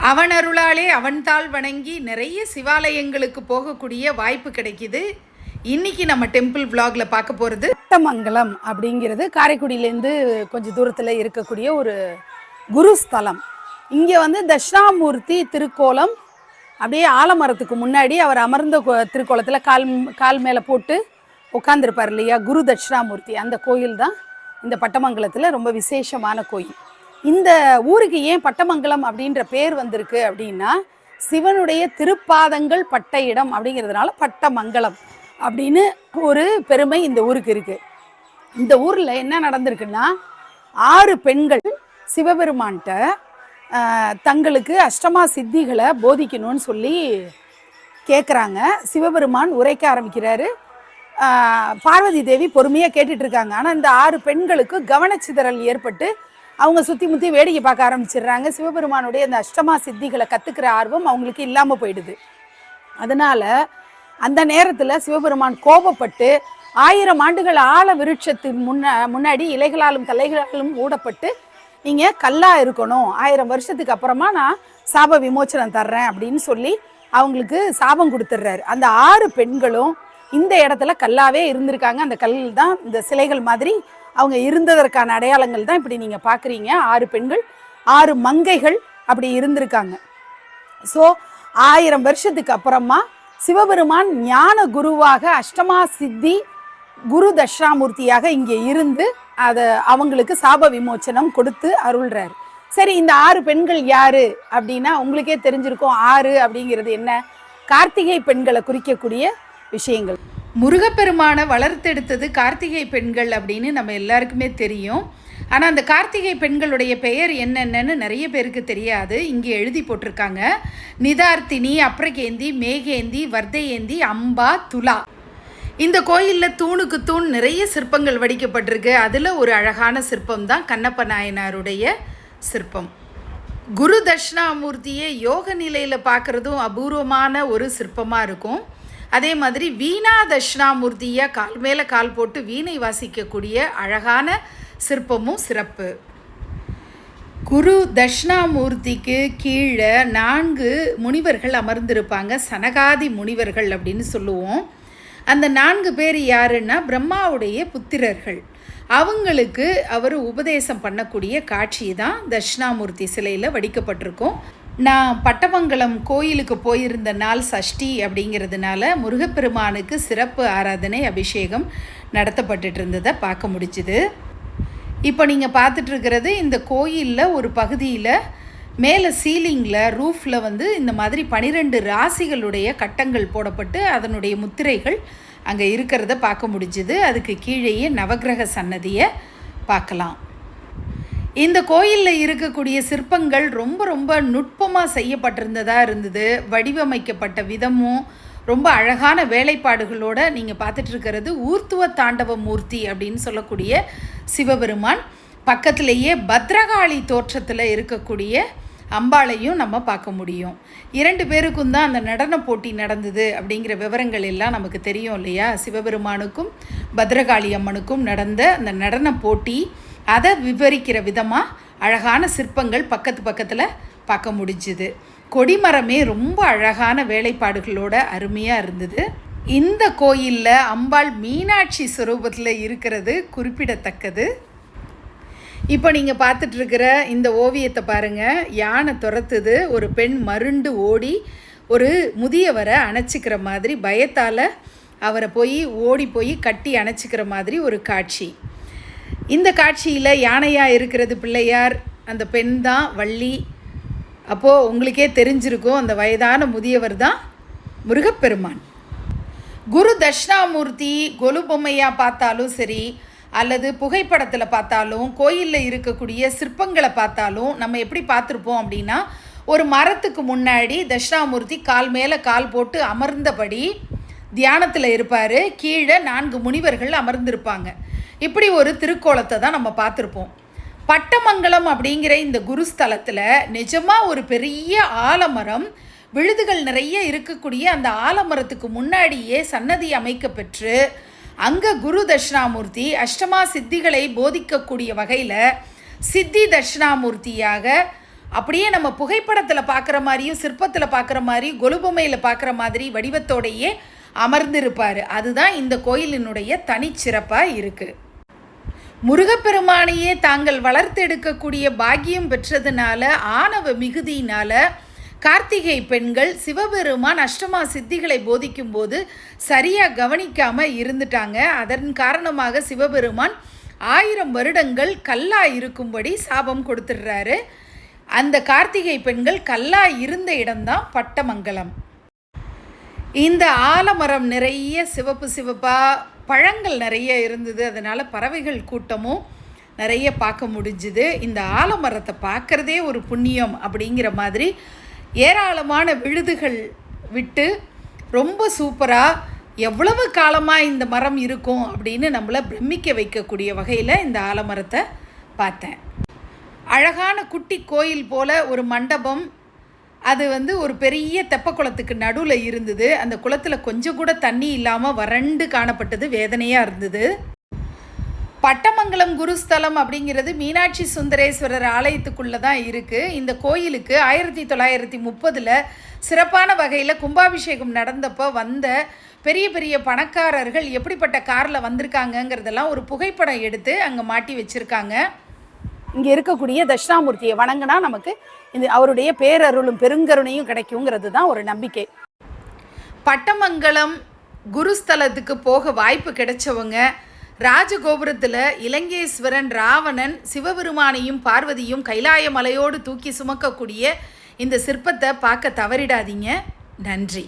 அவன் அருளாலே அவன் தாள் வணங்கி நிறைய சிவாலயங்களுக்கு போகக்கூடிய வாய்ப்பு கிடைக்குது. இன்னைக்கு நம்ம டெம்பிள் vlogல பார்க்க போகிறது பட்டமங்கலம் அப்படிங்கிறது காரைக்குடியிலேருந்து கொஞ்சம் தூரத்தில் இருக்கக்கூடிய ஒரு குருஸ்தலம் இங்கே வந்து தட்சிணாமூர்த்தி திருக்கோலம் அப்படியே ஆலமரத்துக்கு முன்னாடி அவர் அமர்ந்த கோ- திருக்கோலத்தில் கால் கால் மேலே போட்டு உட்காந்துருப்பார் இல்லையா? குரு தட்சிணாமூர்த்தி. அந்த கோயில் தான் இந்த பட்டமங்கலத்தில் ரொம்ப விசேஷமான கோயில். இந்த ஊருக்கு ஏன் பட்டமங்கலம் அப்படின்ற பேர் வந்திருக்கு அப்படின்னா சிவனுடைய திருப்பாதங்கள் பட்ட இடம் அப்படிங்கிறதுனால பட்டமங்கலம் அப்படின்னு ஒரு பெருமை இந்த ஊருக்கு இருக்கு. இந்த ஊரில் என்ன நடந்திருக்குன்னா ஆறு பெண்கள் சிவபெருமான்கிட்ட தங்களுக்கு அஷ்டமா சித்திகளை போதிக்கணும்னு சொல்லி கேட்குறாங்க சிவபெருமான் உரைக்க ஆரம்பிக்கிறாரு. பார்வதி தேவி பொறுமையாக கேட்டுட்ருக்காங்க ஆனால் இந்த ஆறு பெண்களுக்கு கவனச்சிதறல் ஏற்பட்டு அவங்க சுற்றி முற்றி வேடிக்கை பார்க்க ஆரம்பிச்சிடுறாங்க. சிவபெருமானுடைய அந்த அஷ்டமா சித்திகளை கற்றுக்கிற ஆர்வம் அவங்களுக்கு இல்லாமல் போயிடுது. அதனால அந்த நேரத்தில் சிவபெருமான் கோபப்பட்டு ஆயிரம் ஆண்டுகள் ஆழ விருட்சத்தின் முன்ன முன்னாடி இலைகளாலும் தலைகளாலும் ஊடப்பட்டு நீங்கள் கல்லா இருக்கணும். ஆயிரம் வருஷத்துக்கு அப்புறமா நான் சாப விமோச்சனம் தர்றேன் அப்படின்னு சொல்லி அவங்களுக்கு சாபம் கொடுத்துட்றாரு. அந்த ஆறு பெண்களும் இந்த இடத்துல கல்லாவே இருந்திருக்காங்க. அந்த கல் தான் இந்த சிலைகள் மாதிரி அவங்க இருந்ததற்கான அடையாளங்கள் தான் இப்படி நீங்கள் பார்க்குறீங்க ஆறு பெண்கள் ஆறு மங்கைகள் அப்படி இருந்திருக்காங்க. ஸோ ஆயிரம் வருஷத்துக்கு அப்புறமா சிவபெருமான் ஞான குருவாக அஷ்டமா சித்தி குரு தட்சிணாமூர்த்தியாக இங்கே இருந்து அதை அவங்களுக்கு சாப விமோச்சனம் கொடுத்து அருள்றார். சரி இந்த ஆறு பெண்கள் யாரு அப்படின்னா உங்களுக்கே தெரிஞ்சிருக்கும். ஆறு அப்படிங்கிறது என்ன? கார்த்திகை பெண்களை குறிக்கக்கூடிய விஷயங்கள். முருகப்பெருமானை வளர்த்தெடுத்தது கார்த்திகை பெண்கள் அப்படின்னு நம்ம எல்லாருக்குமே தெரியும். ஆனால் அந்த கார்த்திகை பெண்களுடைய பெயர் என்னென்னு நிறைய பேருக்கு தெரியாது. இங்கே எழுதி போட்டிருக்காங்க. நிதார்த்தினி அப்ரகேந்தி மேகேந்தி வர்தையேந்தி அம்பா துலா. இந்த கோயிலில் தூணுக்கு தூண் நிறைய சிற்பங்கள் வடிக்கப்பட்டிருக்கு. அதில் ஒரு அழகான சிற்பம் தான் கண்ணப்ப நாயனாருடைய சிற்பம். குரு தட்சிணாமூர்த்தியை யோக நிலையில் பார்க்குறதும் அபூர்வமான ஒரு சிற்பமாக இருக்கும். அதே மாதிரி வீணா தட்சிணாமூர்த்தியை கால் மேலே கால் போட்டு வீணை வாசிக்கக்கூடிய அழகான சிற்பமும் சிறப்பு. குரு தட்சிணாமூர்த்திக்கு கீழே நான்கு முனிவர்கள் அமர்ந்திருப்பாங்க. சனகாதி முனிவர்கள் அப்படின்னு சொல்லுவோம். அந்த நான்கு பேர் யாருன்னா பிரம்மாவுடைய புத்திரர்கள். அவங்களுக்கு அவர் உபதேசம் பண்ணக்கூடிய காட்சி தான் தட்சிணாமூர்த்தி சிலையில் வடிக்கப்பட்டிருக்கும். நான் பட்டமங்கலம் கோயிலுக்கு போயிருந்த நாள் சஷ்டி அப்படிங்கிறதுனால முருகப்பெருமானுக்கு சிறப்பு ஆராதனை அபிஷேகம் நடத்தப்பட்டுட்டு இருந்ததை பார்க்க முடிச்சுது இப்போ நீங்கள் பார்த்துட்ருக்கிறது இந்த கோயிலில் ஒரு பகுதியில் மேலே சீலிங்கில் ரூஃபில் வந்து இந்த மாதிரி பனிரெண்டு ராசிகளுடைய கட்டங்கள் போடப்பட்டு அதனுடைய முத்திரைகள் அங்கே இருக்கிறத பார்க்க முடிஞ்சுது. அதுக்கு கீழேயே நவக்கிரக சன்னதியை பார்க்கலாம். இந்த கோயிலில் இருக்கக்கூடிய சிற்பங்கள் ரொம்ப ரொம்ப நுட்பமாக செய்யப்பட்டிருந்ததாக இருந்தது. வடிவமைக்கப்பட்ட விதமும் ரொம்ப அழகான வேலைப்பாடுகளோட நீங்கள் பார்த்துட்ருக்கிறது ஊர்த்துவ தாண்டவ மூர்த்தி அப்படின்னு சொல்லக்கூடிய சிவபெருமான். பக்கத்திலேயே பத்ரகாளி தோற்றத்தில் இருக்கக்கூடிய அம்பாளையும் நம்ம பார்க்க முடியும். இரண்டு பேருக்கும் தான் அந்த நடன போட்டி நடந்தது அப்படிங்கிற விவரங்கள் எல்லாம் நமக்கு தெரியும் இல்லையா? சிவபெருமானுக்கும் பத்ரகாளி அம்மனுக்கும் நடந்த அந்த நடன போட்டி. அதை விவரிக்கிற விதமாக அழகான சிற்பங்கள் பக்கத்து பக்கத்தில் பார்க்க முடிஞ்சுது. கொடிமரமே ரொம்ப அழகான வேலைப்பாடுகளோட அருமையாக இருந்தது. இந்த கோயிலில் அம்பாள் மீனாட்சி சுரூபத்தில் இருக்கிறது குறிப்பிடத்தக்கது. இப்போ நீங்கள் பார்த்துட்ருக்கிற இந்த ஓவியத்தை பாருங்கள் யானை துரத்துது ஒரு பெண் மருண்டு ஓடி ஒரு முதியவரை அணைச்சிக்கிற மாதிரி பயத்தால் அவரை போய் ஓடி போய் கட்டி அணைச்சிக்கிற மாதிரி ஒரு காட்சி. இந்த காட்சியில் யானையாக இருக்கிறது பிள்ளையார் அந்த பெண் தான் வள்ளி. அப்போது உங்களுக்கே தெரிஞ்சிருக்கும் அந்த வயதான முதியவர் தான் முருகப்பெருமான். குரு தட்சிணாமூர்த்தி கொலு பொம்மையாக பார்த்தாலும் சரி அல்லது புகைப்படத்தில் பார்த்தாலும் கோயிலில் இருக்கக்கூடிய சிற்பங்களை பார்த்தாலும் நம்ம எப்படி பார்த்துருப்போம் அப்படின்னா ஒரு மரத்துக்கு முன்னாடி தட்சிணாமூர்த்தி கால் மேலே கால் போட்டு அமர்ந்தபடி தியானத்தில் இருப்பார். கீழே நான்கு முனிவர்கள் அமர்ந்திருப்பாங்க. இப்படி ஒரு திருக்கோலத்தை தான் நம்ம பார்த்துருப்போம். பட்டமங்கலம் அப்படிங்கிற இந்த குருஸ்தலத்தில் நிஜமாக ஒரு பெரிய ஆலமரம் விழுதுகள் நிறைய இருக்கக்கூடிய அந்த ஆலமரத்துக்கு முன்னாடியே சன்னதி அமைக்க பெற்று அங்கே குரு தட்சிணாமூர்த்தி அஷ்டமா சித்திகளை போதிக்கக்கூடிய வகையில் சித்தி தட்சிணாமூர்த்தியாக அப்படியே நம்ம புகைப்படத்தில் பார்க்குற மாதிரியும் சிற்பத்தில் பார்க்குற மாதிரி கொலுபொம்மையில் பார்க்குற மாதிரி வடிவத்தோடையே அமர்ந்திருப்பார். அதுதான் இந்த கோயிலினுடைய தனிச்சிறப்பாக இருக்குது முருகப்பெருமானையே தாங்கள் வளர்த்தெடுக்கக்கூடிய பாக்கியம் பெற்றதுனால ஆணவ மிகுதியினால கார்த்திகை பெண்கள் சிவபெருமான் அஷ்டமா சித்திகளை போதிக்கும்போது சரியாக கவனிக்காமல் இருந்துட்டாங்க. அதன் காரணமாக சிவபெருமான் ஆயிரம் வருடங்கள் கல்லா இருக்கும்படி சாபம் கொடுத்துடுறாரு. அந்த கார்த்திகை பெண்கள் கல்லா இருந்த இடம்தான் பட்டமங்கலம். இந்த ஆலமரம் நிறைய சிவப்பு சிவப்பாக பழங்கள் நிறைய இருந்தது. அதனால் பறவைகள் கூட்டமும் நிறைய பார்க்க முடிஞ்சுது. இந்த ஆலமரத்தை பார்க்குறதே ஒரு புண்ணியம் அப்படிங்கிற மாதிரி ஏராளமான விழுதுகள் விட்டு ரொம்ப சூப்பராக எவ்வளவு காலமாக இந்த மரம் இருக்கும் அப்படின்னு நம்மளை பிரமிக்க வைக்கக்கூடிய வகையில் இந்த ஆலமரத்தை பார்த்தேன். அழகான குட்டி கோயில் போல் ஒரு மண்டபம் அது வந்து ஒரு பெரிய தெப்ப குளத்துக்கு நடுவில் இருந்தது. அந்த குளத்தில் கொஞ்சம் கூட தண்ணி இல்லாமல் வறண்டு காணப்பட்டது வேதனையாக இருந்தது. பட்டமங்கலம் குருஸ்தலம் அப்படிங்கிறது மீனாட்சி சுந்தரேஸ்வரர் ஆலயத்துக்குள்ளே தான் இருக்குது இந்த கோயிலுக்கு ஆயிரத்தி தொள்ளாயிரத்தி முப்பதில் சிறப்பான வகையில் கும்பாபிஷேகம் நடந்தப்போ வந்த பெரிய பெரிய பணக்காரர்கள் எப்படிப்பட்ட காரில் வந்திருக்காங்கங்கிறதெல்லாம் ஒரு புகைப்படம் எடுத்து அங்கே மாட்டி வச்சுருக்காங்க. இங்கே இருக்கக்கூடிய தட்சிணாமூர்த்தியை வணங்கினா நமக்கு இந்த அவருடைய பேரருளும் பெருங்கருணையும் கிடைக்குங்கிறது தான் ஒரு நம்பிக்கை. பட்டமங்கலம் குருஸ்தலத்துக்கு போக வாய்ப்பு கிடைச்சவங்க ராஜகோபுரத்தில் இலங்கேஸ்வரன் ராவணன் சிவபெருமானையும் பார்வதியும் கைலாய மலையோடு தூக்கி சுமக்கக்கூடிய இந்த சிற்பத்தை பார்க்க தவறிடாதீங்க. நன்றி.